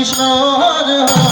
Krishna